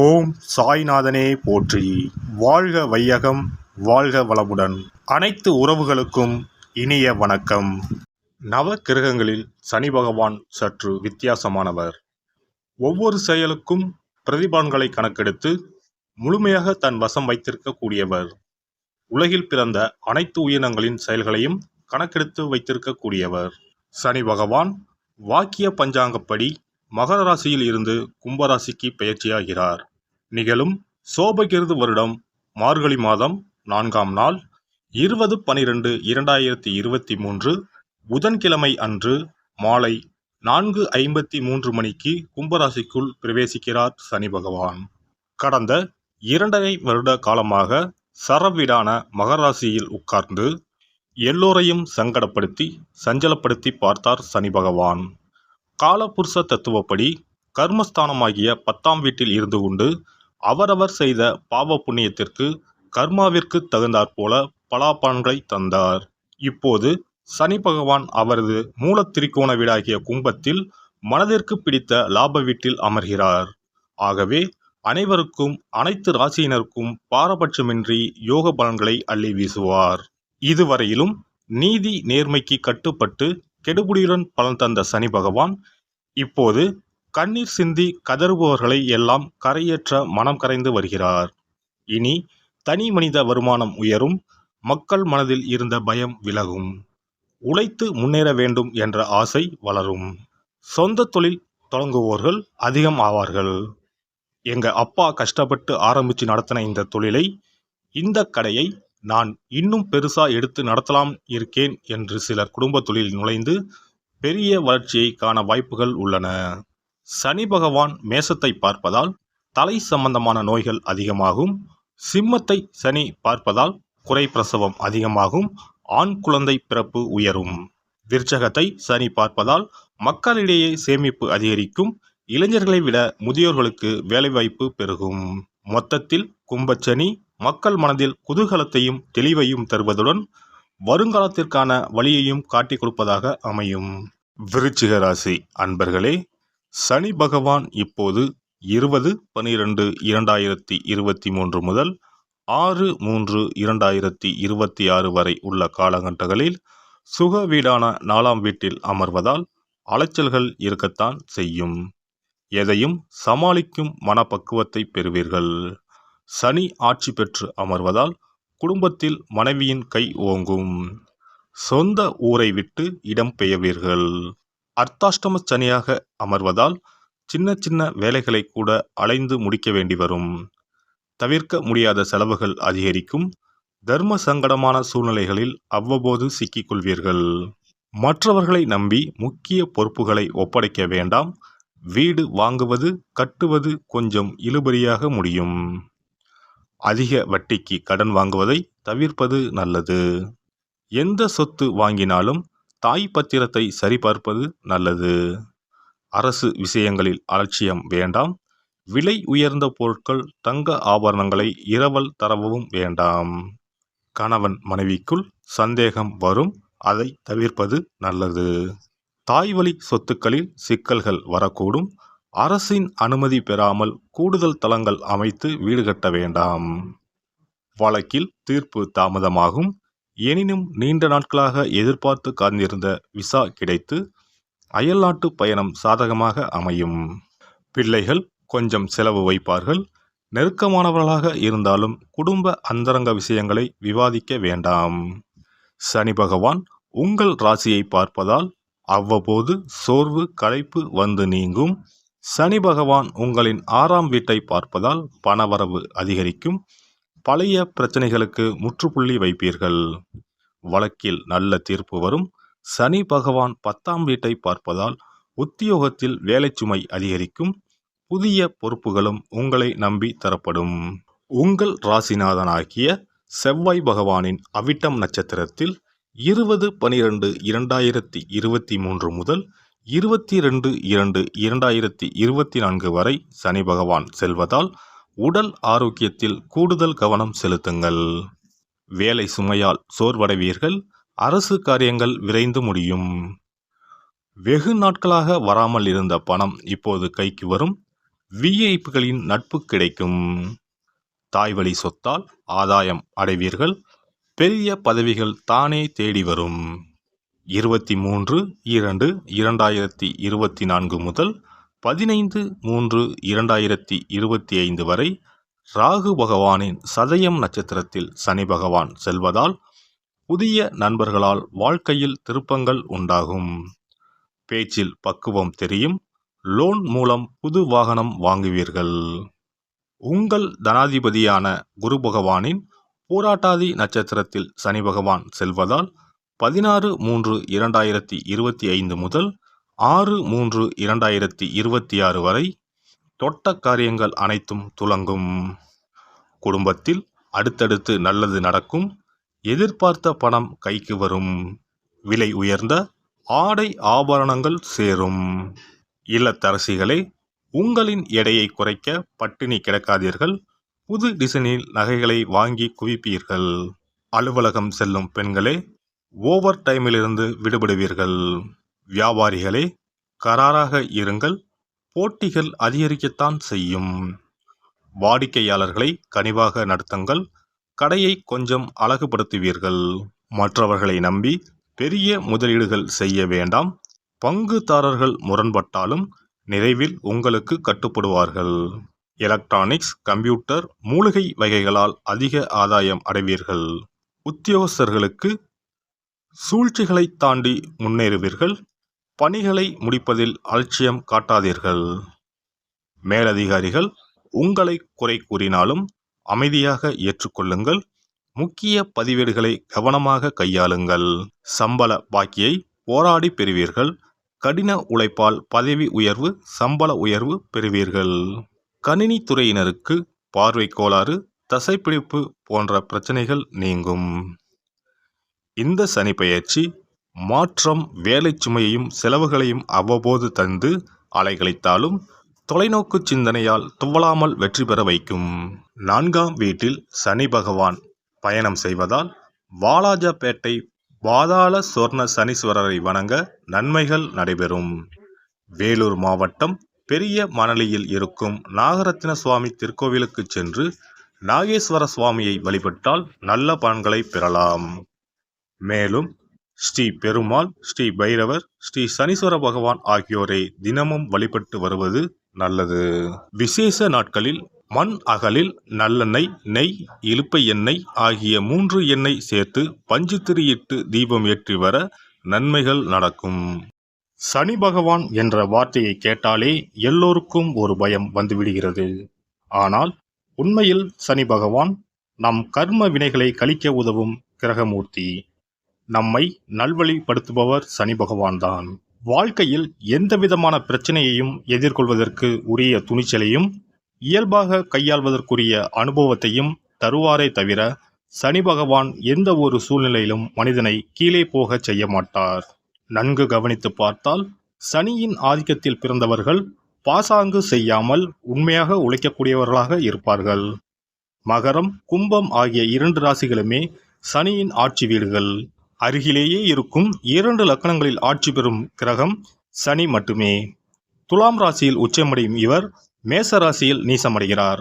ஓம் சாய்நாதனே போற்றி. வாழ்க வையகம் வாழ்க வளமுடன். அனைத்து உறவுகளுக்கும் இனிய வணக்கம். நவ கிரகங்களில் சனி பகவான் சற்று வித்தியாசமானவர். ஒவ்வொரு செயலுக்கும் பிரதிபலன்களை கணக்கெடுத்து முழுமையாக தன் வசம் வைத்திருக்கக்கூடியவர். உலகில் பிறந்த அனைத்து உயிரினங்களின் செயல்களையும் கணக்கெடுத்து வைத்திருக்கக்கூடியவர். சனி பகவான் வாக்கிய பஞ்சாங்கப்படி மகர ராசியில் இருந்து கும்பராசிக்கு பெயர்ச்சியாகிறார். நிகழும் சோபகிருது வருடம் மார்கழி மாதம் நான்காம் நாள் இருபது பனிரெண்டு இரண்டாயிரத்தி இருபத்தி மூன்று புதன்கிழமை அன்று மாலை நான்கு ஐம்பத்தி மூன்று மணிக்கு கும்பராசிக்குள் பிரவேசிக்கிறார் சனி பகவான். கடந்த இரண்டரை வருட காலமாக சரவீடான மகராசியில் உட்கார்ந்து எல்லோரையும் சங்கடப்படுத்தி சஞ்சலப்படுத்தி பார்த்தார் சனி பகவான். காலபுருஷ தத்துவப்படி கர்மஸ்தானமாகிய பத்தாம் வீட்டில் இருந்து கொண்டு அவரவர் செய்த பாவ புண்ணியத்திற்கு கர்மாவிற்கு தகுந்தாற்போல பலாபலன்களை தந்தார். இப்போது சனி பகவான் அவரது மூலத்திரிகோண வீடாகிய கும்பத்தில் மனதிற்கு பிடித்த லாப வீட்டில் அமர்கிறார். ஆகவே அனைவருக்கும் அனைத்து ராசியினருக்கும் பாரபட்சமின்றி யோக பலன்களை அள்ளி வீசுவார். இதுவரையிலும் நீதி நேர்மைக்கு கட்டுப்பட்டு கெடுபுடியுடன் பலன் தந்த சனி பகவான் இப்போது கண்ணீர் சிந்தி கதறுபவர்களை எல்லாம் கரையேற்ற மனம் கரைந்து வருகிறார். இனி தனி மனித வருமானம் உயரும் மக்கள் மனதில் இருந்த பயம் விலகும். உழைத்து முன்னேற வேண்டும் என்ற ஆசை வளரும். சொந்த தொழில் தொடங்குவோர்கள் அதிகம் ஆவார்கள். எங்க அப்பா கஷ்டப்பட்டு ஆரம்பித்து நடத்தின இந்த தொழிலை இந்த கடையை நான் இன்னும் பெருசா எடுத்து நடத்தலாம் இருக்கேன் என்று சிலர் குடும்ப தொழில் நுழைந்து பெரிய வளர்ச்சியை காண வாய்ப்புகள் உள்ளன. சனி பகவான் மேசத்தை பார்ப்பதால் தலை சம்பந்தமான நோய்கள் அதிகமாகும். சிம்மத்தை சனி பார்ப்பதால் குறை பிரசவம் அதிகமாகும். ஆண் குழந்தை பிறப்பு உயரும். விருச்சகத்தை சனி பார்ப்பதால் மக்களிடையே சேமிப்பு அதிகரிக்கும். இளைஞர்களை விட முதியோர்களுக்கு வேலைவாய்ப்பு பெருகும். மொத்தத்தில் கும்பச்சனி மக்கள் மனதில் குதூகலத்தையும் தெளிவையும் தருவதுடன் வருங்காலத்திற்கான வழியையும் காட்டிக் கொடுப்பதாக அமையும். விருச்சிக ராசி அன்பர்களே சனி பகவான் இப்போது இருபது பனிரெண்டு இரண்டாயிரத்தி இருபத்தி மூன்று முதல் ஆறு மூன்று இரண்டாயிரத்தி இருபத்தி ஆறு வரை உள்ள காலகட்டங்களில் சுக வீடான நாலாம் வீட்டில் அமர்வதால் அலைச்சல்கள் இருக்கத்தான் செய்யும். எதையும் சமாளிக்கும் மனப்பக்குவத்தை பெறுவீர்கள். சனி ஆட்சி பெற்று அமர்வதால் குடும்பத்தில் மனைவியின் கை ஓங்கும். சொந்த ஊரை விட்டு இடம் பெயர்வீர்கள் அர்த்தாஷ்டம சனியாக அமர்வதால் சின்ன சின்ன வேலைகளை கூட அலைந்து முடிக்க வேண்டி வரும். தவிர்க்க முடியாத செலவுகள் அதிகரிக்கும். தர்ம சங்கடமான சூழ்நிலைகளில் அவ்வப்போது சிக்கிக்கொள்வீர்கள். மற்றவர்களை நம்பி முக்கிய பொறுப்புகளை ஒப்படைக்க வேண்டாம். வீடு வாங்குவது கட்டுவது கொஞ்சம் இழுபறியாக முடியும். அதிக வட்டிக்கு கடன் வாங்குவதை தவிர்ப்பது நல்லது. எந்த சொத்து வாங்கினாலும் தாய் பத்திரத்தை சரிபார்ப்பது நல்லது. அரசு விஷயங்களில் அலட்சியம் வேண்டாம். விலை உயர்ந்த பொருட்கள் தங்க ஆபரணங்களை இரவல் தரவும் வேண்டாம். கணவன் மனைவிக்குள் சந்தேகம் வரும். அதை தவிர்ப்பது நல்லது. தாய்வழி சொத்துக்களில் சிக்கல்கள் வரக்கூடும். அரசின் அனுமதி பெறாமல் கூடுதல் தளங்கள் அமைத்து வீடு கட்ட வேண்டாம். வழக்கில் தீர்ப்பு தாமதமாகும். எனினும் நீண்ட நாட்களாக எதிர்பார்த்து காத்திருந்த விசா கிடைத்து அயல்நாட்டு பயணம் சாதகமாக அமையும். பிள்ளைகள் கொஞ்சம் செலவு வைப்பார்கள். நெருக்கமானவர்களாக இருந்தாலும் குடும்ப அந்தரங்க விஷயங்களை விவாதிக்க வேண்டாம். சனி பகவான் உங்கள் ராசியை பார்ப்பதால் அவ்வப்போது சோர்வு களைப்பு வந்து நீங்கும். சனி பகவான் உங்களின் ஆறாம் வீட்டை பார்ப்பதால் பணவரவு அதிகரிக்கும். பழைய பிரச்சனைகளுக்கு முற்றுப்புள்ளி வைப்பீர்கள். வழக்கில் நல்ல தீர்ப்பு வரும். சனி பகவான் பத்தாம் வீட்டை பார்ப்பதால் உத்தியோகத்தில் வேலைச்சுமை அதிகரிக்கும். புதிய பொறுப்புகளும் உங்களை நம்பி தரப்படும். உங்கள் ராசிநாதனாகிய செவ்வாய் பகவானின் அவிட்டம் நட்சத்திரத்தில் இருபது பனிரெண்டு இரண்டாயிரத்தி இருபத்தி மூன்று முதல் இருபத்தி ரெண்டு இரண்டு இரண்டாயிரத்தி இருபத்தி நான்கு வரை சனி பகவான் செல்வதால் உடல் ஆரோக்கியத்தில் கூடுதல் கவனம் செலுத்துங்கள். வேலை சுமையால் சோர்வடைவீர்கள். அரசு காரியங்கள் விரைந்து முடியும். வெகு நாட்களாக வராமல் இருந்த பணம் இப்போது கைக்கு வரும். விஐப்புகளின் நட்பு கிடைக்கும். தாய்வழி சொத்தால் ஆதாயம் அடைவீர்கள். பெரிய பதவிகள் தானே தேடி வரும். இருபத்தி மூன்று இரண்டு இரண்டாயிரத்தி இருபத்தி நான்கு முதல் பதினைந்து மூன்று இரண்டாயிரத்தி இருபத்தி ஐந்து வரை ராகு பகவானின் சதயம் நட்சத்திரத்தில் சனி பகவான் செல்வதால் புதிய நண்பர்களால் வாழ்க்கையில் திருப்பங்கள் உண்டாகும். பேச்சில் பக்குவம் தெரியும். லோன் மூலம் புது வாகனம் வாங்குவீர்கள். உங்கள் தனாதிபதியான குரு பகவானின் போராட்டாதி நட்சத்திரத்தில் சனி பகவான் செல்வதால் பதினாறு மூன்று இரண்டாயிரத்தி இருபத்தி ஐந்து முதல் ஆறு மூன்று இரண்டாயிரத்தி இருபத்தி ஆறு வரை தொட்ட காரியங்கள் அனைத்தும் துலங்கும். குடும்பத்தில் அடுத்தடுத்து நல்லது நடக்கும். எதிர்பார்த்த பணம் கைக்கு வரும். விலை உயர்ந்த ஆடை ஆபரணங்கள் சேரும். இல்லத்தரசிகளே உங்களின் எடையை குறைக்க பட்டினி கிடக்காதீர்கள். புது டிசைனில் நகைகளை வாங்கி குவிப்பீர்கள். அலுவலகம் செல்லும் பெண்களே ஓவர் டைமிலிருந்து விடுபடுவீர்கள். வியாபாரிகளே கராராக இருங்கள். போட்டிகள் அதிகரிக்கத்தான் செய்யும். வாடிக்கையாளர்களை கனிவாக நடத்துங்கள். கடையை கொஞ்சம் அழகுபடுத்துவீர்கள். மற்றவர்களை நம்பி பெரிய முதலீடுகள் செய்ய வேண்டாம். பங்குதாரர்கள் முரண்பட்டாலும் நிறைவில் உங்களுக்கு கட்டுப்படுவார்கள். எலக்ட்ரானிக்ஸ் கம்ப்யூட்டர் மூலிகை வகைகளால் அதிக ஆதாயம் அடைவீர்கள். உத்தியோகஸ்தர்களுக்கு சூழ்ச்சிகளை தாண்டி முன்னேறுவீர்கள். பணிகளை முடிப்பதில் அலட்சியம் காட்டாதீர்கள். மேலதிகாரிகள் உங்களை குறை கூறினாலும் அமைதியாக ஏற்றுக்கொள்ளுங்கள். முக்கிய பதிவேடுகளை கவனமாக கையாளுங்கள். சம்பள பாக்கியை போராடி பெறுவீர்கள். கடின உழைப்பால் பதவி உயர்வு சம்பள உயர்வு பெறுவீர்கள். கணினி துறையினருக்கு பார்வை கோளாறு தசைப்பிடிப்பு போன்ற பிரச்சனைகள் நீங்கும். இந்த சனி பயிற்சி மாற்றம் வேலை சுமையையும் செலவுகளையும் அவ்வப்போது தந்து அலைகழித்தாலும் தொலைநோக்கு சிந்தனையால் துவளாமல் வெற்றி பெற வைக்கும். நான்காம் வீட்டில் சனி பகவான் பயணம் செய்வதால் வாலாஜாபேட்டை பாதாள சொர்ண சனீஸ்வரரை வணங்க நன்மைகள் நடைபெறும். வேலூர் மாவட்டம் பெரிய மணலியில் இருக்கும் நாகரத்ன சுவாமி திருக்கோவிலுக்கு சென்று நாகேஸ்வர சுவாமியை வழிபட்டால் நல்ல பலன்களை பெறலாம். மேலும் ஸ்ரீ பெருமாள் ஸ்ரீ பைரவர் ஸ்ரீ சனீஸ்வர பகவான் ஆகியோரை தினமும் வழிபட்டு வருவது நல்லது. விசேஷ நாட்களில் மண் அகலில் நல்லெண்ணெய் நெய் இழுப்பை எண்ணெய் ஆகிய மூன்று எண்ணெய் சேர்த்து பஞ்சு திரியிட்டு தீபம் ஏற்றி வர நன்மைகள் நடக்கும். சனி பகவான் என்ற வார்த்தையை கேட்டாலே எல்லோருக்கும் ஒரு பயம் வந்துவிடுகிறது. ஆனால் உண்மையில் சனி பகவான் நம் கர்ம வினைகளை கழிக்க உதவும் கிரகமூர்த்தி. நம்மை நல்வழிப்படுத்துபவர் சனி பகவான்தான். வாழ்க்கையில் எந்த விதமான பிரச்சனையையும் எதிர்கொள்வதற்கு உரிய துணிச்சலையும் இயல்பாக கையாள்வதற்குரிய அனுபவத்தையும் தருவாரே தவிர சனி பகவான் எந்த ஒரு சூழ்நிலையிலும் மனிதனை கீழே போகச் செய்ய மாட்டார். நன்கு கவனித்து பார்த்தால் சனியின் ஆதிக்கத்தில் பிறந்தவர்கள் பாசாங்கு செய்யாமல் உண்மையாக உழைக்கக்கூடியவர்களாக இருப்பார்கள். மகரம் கும்பம் ஆகிய இரண்டு ராசிகளுமே சனியின் ஆட்சி வீடுகள். அருகிலேயே இருக்கும் இரண்டு லக்கணங்களில் ஆட்சி பெறும் கிரகம் சனி மட்டுமே. துலாம் ராசியில் உச்சமடையும் இவர் மேச ராசியில் நீசமடைகிறார்.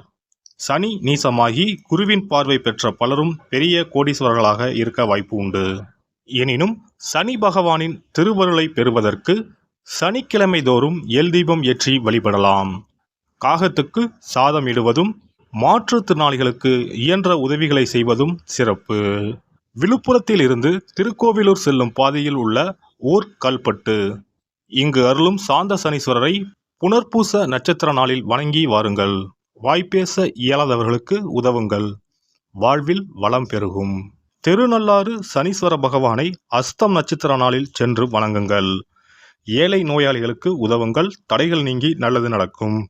சனி நீசமாகி குருவின் பார்வை பெற்ற பலரும் பெரிய கோடீஸ்வரர்களாக இருக்க வாய்ப்பு உண்டு. எனினும் சனி பகவானின் திருவருளை பெறுவதற்கு சனிக்கிழமை தோறும் எல் தீபம் ஏற்றி வழிபடலாம். காகத்துக்கு சாதம் இடுவதும் மாற்றுத்திறனாளிகளுக்கு இயன்ற உதவிகளை செய்வதும் சிறப்பு. விழுப்புரத்தில் இருந்து திருக்கோவிலூர் செல்லும் பாதையில் உள்ள ஓர் கல்பட்டு. இங்கு அருளும் சாந்த சனீஸ்வரரை புனர்பூச நட்சத்திர நாளில் வணங்கி வாருங்கள். வாய்ப்பேச இயலாதவர்களுக்கு உதவுங்கள். வாழ்வில் வளம் பெருகும். திருநள்ளாறு சனீஸ்வர பகவானை அஸ்தம் நட்சத்திர நாளில் சென்று வணங்குங்கள். ஏழை நோயாளிகளுக்கு உதவுங்கள். தடைகள் நீங்கி நல்லது நடக்கும்.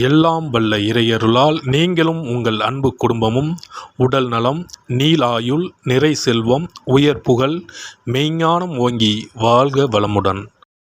எல்லாம் வல்ல இறையருளால் நீங்களும் உங்கள் அன்பு குடும்பமும் உடல் நலம் நீலாயுள் நிறை செல்வம் உயர் புகழ் மெய்ஞானம் ஓங்கி வாழ்க வளமுடன்.